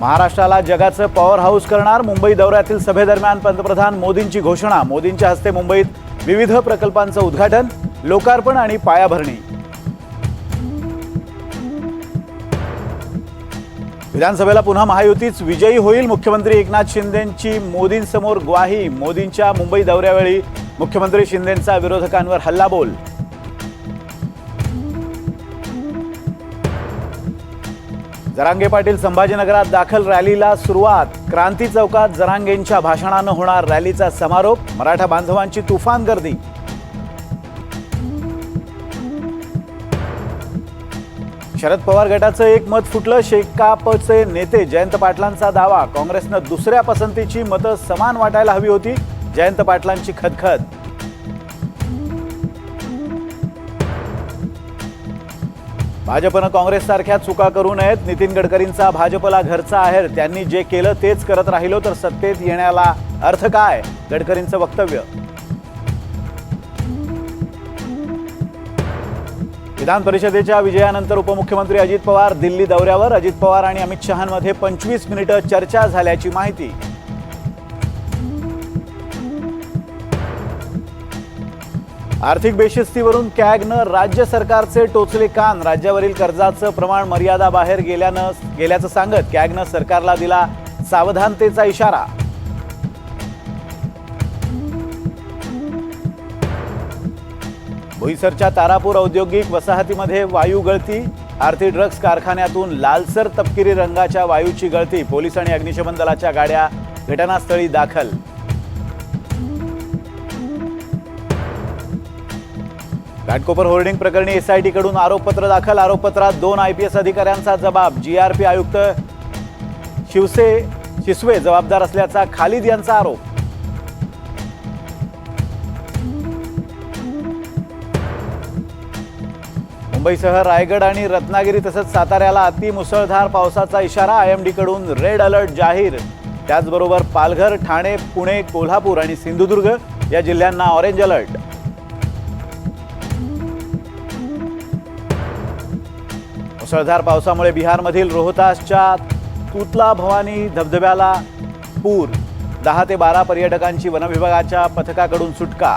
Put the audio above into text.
महाराष्ट्राला जगाचं power house करणार मुंबई दौऱ्यातील सभेदरम्यान पंतप्रधान मोदींची घोषणा. मोदींच्या हस्ते मुंबईत विविध प्रकल्पांचं उद्घाटन लोकार्पण आणि पायाभरणी. विधानसभेला पुन्हा महायुतीच विजयी होईल. मुख्यमंत्री एकनाथ शिंदेंची मोदींसमोर ग्वाही. मोदींच्या मुंबई दौऱ्यावेळी मुख्यमंत्री शिंदेंचा विरोधकांवर हल्लाबोल. जरांगे पाटील संभाजीनगरात दाखल रॅलीला सुरुवात. क्रांती चौकात जरांगेंच्या भाषणानं होणार रॅलीचा समारोप. मराठा बांधवांची तुफान गर्दी. शरद पवार गटाचं एक मत फुटलं शेकापचे नेते जयंत पाटलांचा दावा. काँग्रेसनं दुसऱ्या पसंतीची मतं समान वाटायला हवी होती. जयंत पाटलांची खदखद. भाजपनं काँग्रेससारख्या चुका करू नयेत. नितीन गडकरींचा भाजपला घरचा आहेर. त्यांनी जे केलं तेच करत राहिलो तर सत्तेत येण्याला अर्थ काय? गडकरींचं वक्तव्य. विधान परिषदेच्या विजयानंतर उपमुख्यमंत्री अजित पवार दिल्ली दौऱ्यावर. अजित पवार आणि अमित शहांमध्ये पंचवीस मिनिटं चर्चा झाल्याची माहिती. आर्थिक बेशिस्तीवरून कॅगनं राज्य सरकारचे टोचले कान. राज्यावरील कर्जाचं प्रमाण मर्यादा बाहेर गेल्यानं गेल्याचं सांगत कॅगनं सरकारला दिला सावधानतेचा इशारा. बोईसरच्या तारापूर औद्योगिक वसाहतीमध्ये वायू गळती. आरती ड्रग्ज कारखान्यातून लालसर तपकिरी रंगाच्या वायूची गळती. पोलीस आणि अग्निशमन दलाच्या गाड्या घटनास्थळी दाखल. घाटकोपर होर्डिंग प्रकरणी एसआयटी कडून आरोपपत्र दाखल. आरोपपत्रात दोन आय पी एस अधिकाऱ्यांचा जबाब. जी आर पी आयुक्त शिवसे शिसवे जबाबदार असल्याचा खालिद यांचा आरोप. मुंबईसह रायगड आणि रत्नागिरी तसंच साताऱ्याला अति मुसळधार पावसाचा इशारा आय एमकडून रेड अलर्ट जाहीर. त्याचबरोबर पालघर ठाणे पुणे कोल्हापूर आणि सिंधुदुर्ग या जिल्ह्यांना ऑरेंज अलर्ट. मुसळधार पावसामुळे बिहारमधील रोहतासच्या तुतला भवानी धबधब्याला पूर. दहा ते बारा पर्यटकांची वनविभागाच्या पथकाकडून सुटका.